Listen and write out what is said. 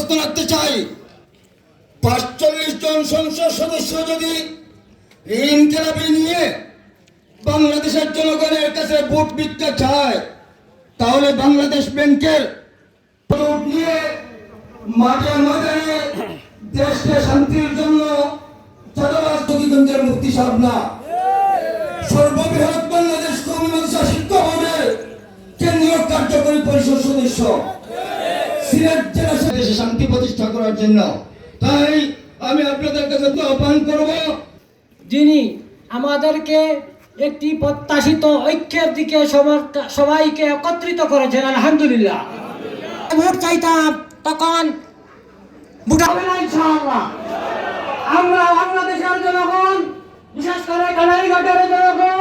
প্রশ্ন রাখতে চাই। পাঁচচল্লিশ জন সংসদ সদস্য যদি ঋণ খেলাপি নিয়ে বাংলাদেশের জনগণের কাছে ভোট ভিক্ষা চায়, তাহলে বাংলাদেশ ব্যাংকের ভোট নিয়ে মাঠে ময়দানে দেশকে শান্তির জন্য চাঁদাবাজ মুক্তি সাহেব না সর্ববৃহৎ বাংলাদেশ কমিউনিস্ট কেন্দ্রীয় কার্যকরী পরিষদ সদস্য। সিলেট দেশে শান্তি প্রতিষ্ঠা করার জন্য। তাই আমি আপনাদের কাছে আহ্বান করব যিনি আমাদেরকে একটি প্রত্যাশিত ঐক্যের দিকে সবাইকে একত্রিত করেছেন আলহামদুলিল্লাহ। ভোট চাইতাম তখন আমরা বাংলাদেশের জনগণ বিশেষ করে কানাইঘাটের জনগণ